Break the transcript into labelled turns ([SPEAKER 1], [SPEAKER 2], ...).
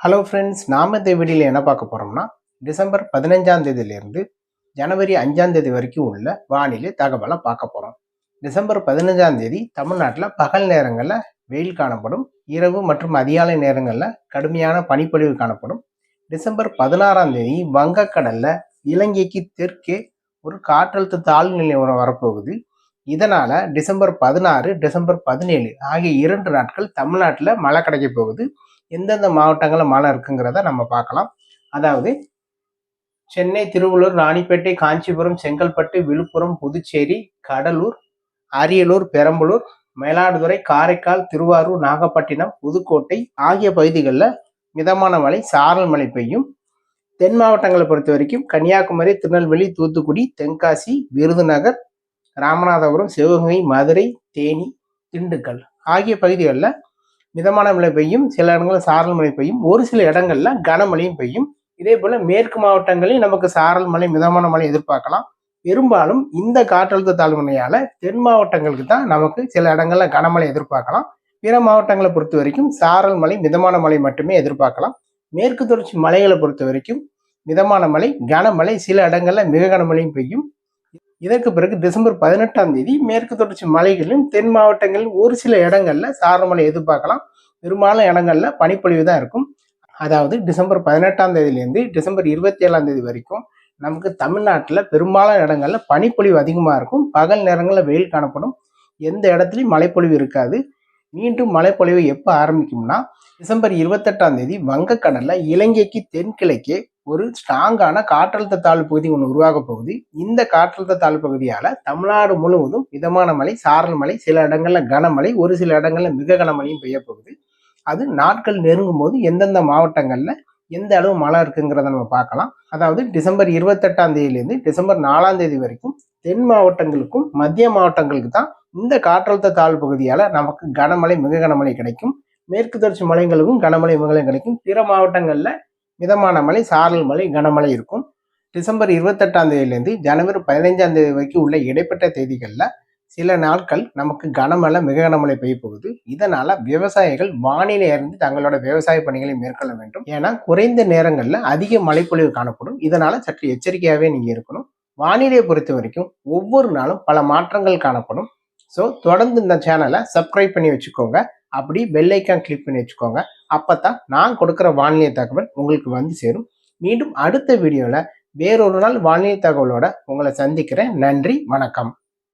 [SPEAKER 1] Hello friends நாம இந்த வீடியோவில் என்ன பார்க்க போகிறோம்னா டிசம்பர் பதினஞ்சாம் தேதியிலேருந்து ஜனவரி அஞ்சாம் தேதி வரைக்கும் உள்ள வானிலை தகவலை பார்க்க போகிறோம் டிசம்பர் பதினஞ்சாம் தேதி தமிழ்நாட்டில் பகல் நேரங்களில் வெயில் காணப்படும் இரவு மற்றும் அதிகாலை நேரங்களில் கடுமையான பனிப்பொழிவு காணப்படும். டிசம்பர் பதினாறாம் தேதி வங்கக்கடலில் இலங்கைக்கு தெற்கே ஒரு காற்றழுத்த தாழ்வு நிலை வரப்போகுது. இதனால் டிசம்பர் பதினாறு டிசம்பர் பதினேழு ஆகிய இரண்டு நாட்கள் தமிழ்நாட்டில் மழை கிடைக்க போகுது. எந்தெந்த மாவட்டங்களில் மழை இருக்குங்கிறத நம்ம பார்க்கலாம். அதாவது சென்னை திருவள்ளூர் ராணிப்பேட்டை காஞ்சிபுரம் செங்கல்பட்டு விழுப்புரம் புதுச்சேரி கடலூர் அரியலூர் பெரம்பலூர் மயிலாடுதுறை காரைக்கால் திருவாரூர் நாகப்பட்டினம் புதுக்கோட்டை ஆகிய பகுதிகளில் மிதமான மழை சாரல் மழை பெய்யும். தென் மாவட்டங்களை பொறுத்த வரைக்கும் கன்னியாகுமரி திருநெல்வேலி தூத்துக்குடி தென்காசி விருதுநகர் ராமநாதபுரம் சிவகங்கை மதுரை தேனி திண்டுக்கல் ஆகிய பகுதிகளில் மிதமான மழை பெய்யும் சில இடங்களில் சாரல் மழை பெய்யும் ஒரு சில இடங்கள்ல கனமழையும் பெய்யும். இதே போல மேற்கு மாவட்டங்களில் நமக்கு சாரல் மழை மிதமான மழை எதிர்பார்க்கலாம். பெரும்பாலும் இந்த காற்றழுத்த தாழ்வுமையால தென் மாவட்டங்களுக்கு தான் நமக்கு சில இடங்கள்ல கனமழை எதிர்பார்க்கலாம். பிற மாவட்டங்களை பொறுத்த வரைக்கும் சாரல் மழை மிதமான மழை மட்டுமே எதிர்பார்க்கலாம். மேற்கு தொடர்ச்சி மலைகளை பொறுத்த வரைக்கும் மிதமான மழை கனமழை சில இடங்களில் மிக கனமழையும் பெய்யும். இதற்கு பிறகு டிசம்பர் பதினெட்டாம் தேதி மேற்கு தொடர்ச்சி மலைகளிலும் தென் மாவட்டங்களில் ஒரு சில இடங்கள்ல மழை எதிர்பார்க்கலாம். பெரும்பாலும் இடங்களில் பனிப்பொழிவு தான் இருக்கும். அதாவது டிசம்பர் பதினெட்டாம் தேதியிலேருந்து டிசம்பர் இருபத்தி ஏழாம் தேதி வரைக்கும் நமக்கு தமிழ்நாட்டில் பெரும்பாலான இடங்களில் பனிப்பொழிவு அதிகமாக இருக்கும். பகல் நேரங்களில் வெயில் காணப்படும். எந்த இடத்துலையும் மழைப்பொழிவு இருக்காது. மீண்டும் மழைப்பொழிவு எப்போ ஆரம்பிக்கும்னா டிசம்பர் இருபத்தெட்டாம் தேதி வங்கக்கடலில் இலங்கைக்கு தென்கிழக்கே ஒரு ஸ்ட்ராங்கான காற்றழுத்த தாழ்வு பகுதி ஒன்று உருவாக போகுது. இந்த காற்றழுத்த தாழ்வு பகுதியால் தமிழ்நாடு முழுவதும் மிதமான மழை சாரல் மழை சில இடங்களில் கனமழை ஒரு சில இடங்களில் மிக கனமழையும் பெய்ய போகுது. அது நாட்கள் நெருங்கும் போது எந்தெந்த மாவட்டங்களில் எந்த அளவு மழை இருக்குங்கிறத நம்ம பார்க்கலாம். அதாவது டிசம்பர் இருபத்தெட்டாம் தேதியிலேருந்து டிசம்பர் நாலாம் தேதி வரைக்கும் தென் மாவட்டங்களுக்கும் மத்திய மாவட்டங்களுக்கு தான் இந்த காற்றழுத்த தாழ்வு பகுதியால் நமக்கு கனமழை மிக கனமழை கிடைக்கும். மேற்கு தொடர்ச்சி மலைகளுக்கும் கனமழை மிகவும் கிடைக்கும். பிற மாவட்டங்களில் மிதமான மழை சாரல் மழை கனமழை இருக்கும். டிசம்பர் இருபத்தெட்டாம் தேதியிலேருந்து ஜனவரி பதினைஞ்சாம் தேதி வரைக்கும் உள்ள இடைப்பட்ட தேதிகளில் சில நாட்கள் நமக்கு கனமழை மிக கனமழை பெய்ய போகுது. இதனால விவசாயிகள் வானிலை அறிந்து தங்களோட விவசாய பணிகளை மேற்கொள்ள வேண்டும். ஏன்னா குறைந்த நேரங்களில் அதிக மழைப்பொழிவு காணப்படும். இதனால சற்று எச்சரிக்கையாகவே நீங்க இருக்கணும். வானிலையை பொறுத்த வரைக்கும் ஒவ்வொரு நாளும் பல மாற்றங்கள் காணப்படும். ஸோ தொடர்ந்து இந்த சேனலை சப்ஸ்கிரைப் பண்ணி வச்சுக்கோங்க. அப்படி பெல்லைக்கான் கிளிக் பண்ணி வச்சுக்கோங்க. அப்போ தான் நான் கொடுக்குற வானிலை தகவல் உங்களுக்கு வந்து சேரும். மீண்டும் அடுத்த வீடியோவில் வேறொரு நாள் வானிலை தகவலோட உங்களை சந்திக்கிறேன். நன்றி வணக்கம்.